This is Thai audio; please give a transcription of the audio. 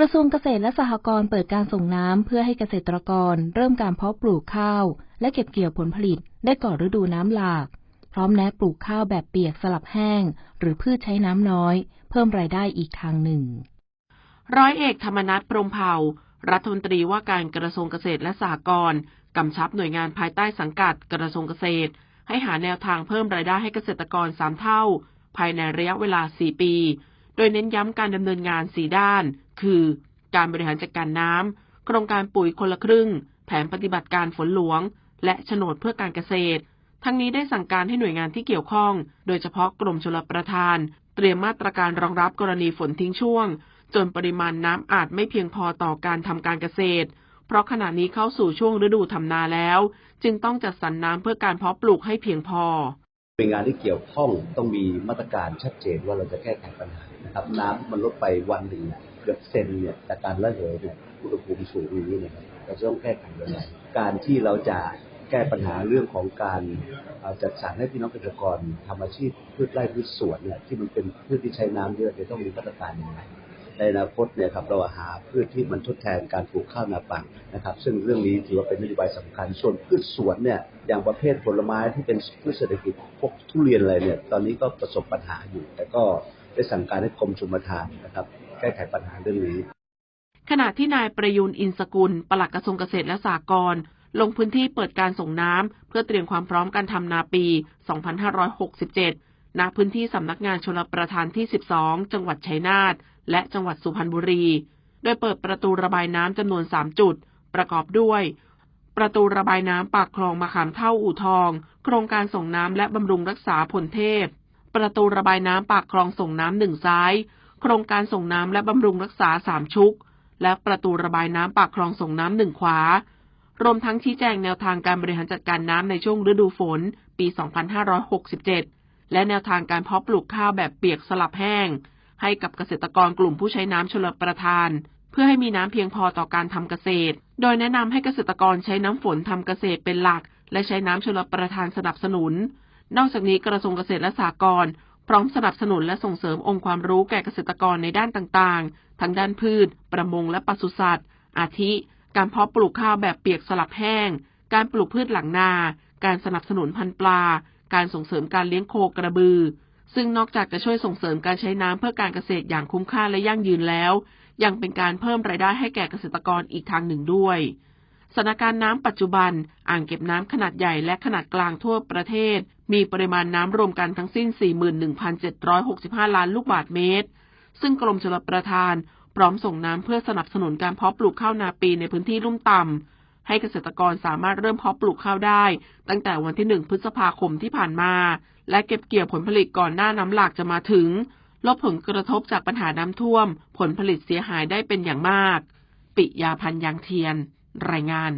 กระทรวงเกษตรและสหกรณ์เปิดการส่งน้ำเพื่อให้เกษตรกร เริ่มการเพาะปลูกข้าว และเก็บเกี่ยวผลผลิตได้ก่อนฤดูน้ำหลาก พร้อมแนะปลูกข้าวแบบเปียกสลับแห้ง หรือพืชใช้น้ำน้อย เพิ่มรายได้อีกทางหนึ่ง ร้อยเอกธรรมนัฐพรมเผ่า รัฐมนตรีว่าการกระทรวงเกษตรและสหกรณ์กำชับหน่วยงานภายใต้สังกัดกระทรวงเกษตร ให้หาแนวทางเพิ่มรายได้ให้เกษตรกรสามเท่า ภายในระยะเวลา 4 ปี โดยเน้นย้ำการดำเนินงาน 4 ด้าน คือการบริหารจัดการน้ำโครงการปุ๋ยคนละครึ่ง แผนปฏิบัติการฝนหลวง และโฉนดเพื่อการเกษตร ทั้งนี้ได้สั่งการให้หน่วยงานที่เกี่ยวข้อง โดยเฉพาะกรมชลประทาน เตรียมมาตรการรองรับกรณีฝนทิ้งช่วง จนปริมาณน้ำอาจไม่เพียงพอต่อการทำการเกษตร เพราะขณะนี้เข้าสู่ช่วงฤดูทำนาแล้ว จึงต้องจัดสรรน้ำเพื่อการเพาะปลูกให้เพียงพอ หน่วยงานที่เกี่ยวข้องต้องมีมาตรการชัดเจนว่าเราจะแก้ไขปัญหานะครับ น้ำมันลดไปวันหนึ่งเกือบเซนเนี่ยจากการระเหยเนี่ยอุณหภูมิสูงอย่างนี้เนะครับเราจะต้องแก้ไขยังไงการที่เราจะแก้ปัญหาเรื่องของการเอ่อจัดสรรให้พี่น้องเกษตรกรทำอาชีพพืชไร่พืชสวนเนี่ยที่มันเป็นพืชที่ใช้น้ำเยอะเนี่ยต้องมีมาตรการยังไง ในอนาคตเนี่ยครับเราหาพืชที่มันทดแทนการปลูกข้าวนาปังนะครับ ซึ่งเรื่องนี้ถือว่าเป็นนโยบายสำคัญ ส่วนพืชสวนเนี่ยอย่างประเภทผลไม้ที่เป็นพืชเศรษฐกิจพวกทุเรียนอะไรเนี่ยตอนนี้ก็ประสบปัญหาอยู่ แต่ก็ได้สั่งการให้กรมชลประทานนะครับ แก้ไขปัญหาเรื่องนี้ ขณะที่นายประยูนอินสกุลปลัดกระทรวงเกษตรและสหกรณ์ลงพื้นที่เปิดการส่งน้ำเพื่อเตรียมความพร้อมการทำนาปี 2567 ณ พื้นที่สำนักงานชลประทานที่ 12 จังหวัดชัยนาท และจังหวัดสุพรรณบุรี โดยเปิดประตูระบายน้ำจำนวน 3 จุด ประกอบด้วย ประตูระบายน้ำปากคลองมะขามเท่าอู่ทอง โครงการส่งน้ำและบำรุงรักษาผลเทพ ประตูระบายน้ำปากคลองส่งน้ำหนึ่งซ้าย โครงการส่งน้ำและบำรุงรักษาสามชุก และประตูระบายน้ำปากคลองส่งน้ำหนึ่งขวารวมทั้งชี้แจงแนวทางการบริหารจัดการน้ำในช่วงฤดูฝน ปี 2567 และแนวทางการเพาะปลูกข้าวแบบเปียกสลับแห้ง ให้กับเกษตรกรกลุ่มผู้ใช้น้ำชลประทาน เพื่อให้มีน้ำเพียงพอต่อการทำเกษตร โดยแนะนำให้เกษตรกรใช้น้ำฝนทำเกษตรเป็นหลัก และใช้น้ำชลประทานสนับสนุน นอกจากนี้กระทรวงเกษตรและสหกรณ์พร้อมสนับสนุนและส่งเสริมองค์ความรู้แก่เกษตรกรในด้านต่างๆ ทั้งด้านพืช ประมงและปศุสัตว์ อาทิ การเพาะปลูกข้าวแบบเปียกสลับแห้ง การปลูกพืชหลังนา การสนับสนุนพันธุ์ปลา การส่งเสริมการเลี้ยงโคกระบือ ซึ่งนอกจากจะช่วยส่งเสริมการใช้น้ำเพื่อการเกษตรอย่างคุ้มค่าและยั่งยืนแล้ว ยังเป็นการเพิ่มรายได้ให้แก่เกษตรกรอีกทางหนึ่งด้วยสถานการณ์น้ำปัจจุบัน อ่างเก็บน้ำขนาดใหญ่และขนาดกลางทั่วประเทศ มีปริมาณน้ำรวมกันทั้งสิ้น 41,765 ล้านลูกบาศก์เมตร ซึ่งกรมชลประทาน พร้อมส่งน้ำเพื่อสนับสนุนการเพาะปลูกข้าวนาปีในพื้นที่ลุ่มต่ำ ให้เกษตรกรสามารถเริ่มเพาะปลูกข้าวได้ ตั้งแต่วันที่ 1 พฤษภาคมที่ผ่านมา และเก็บเกี่ยวผลผลิตก่อนหน้าน้ำหลากจะมาถึง ลดผลกระทบจากปัญหาน้ำท่วม ผลผลิตเสียหายได้เป็นอย่างมาก ปิยาพันยางเทียน รายงาน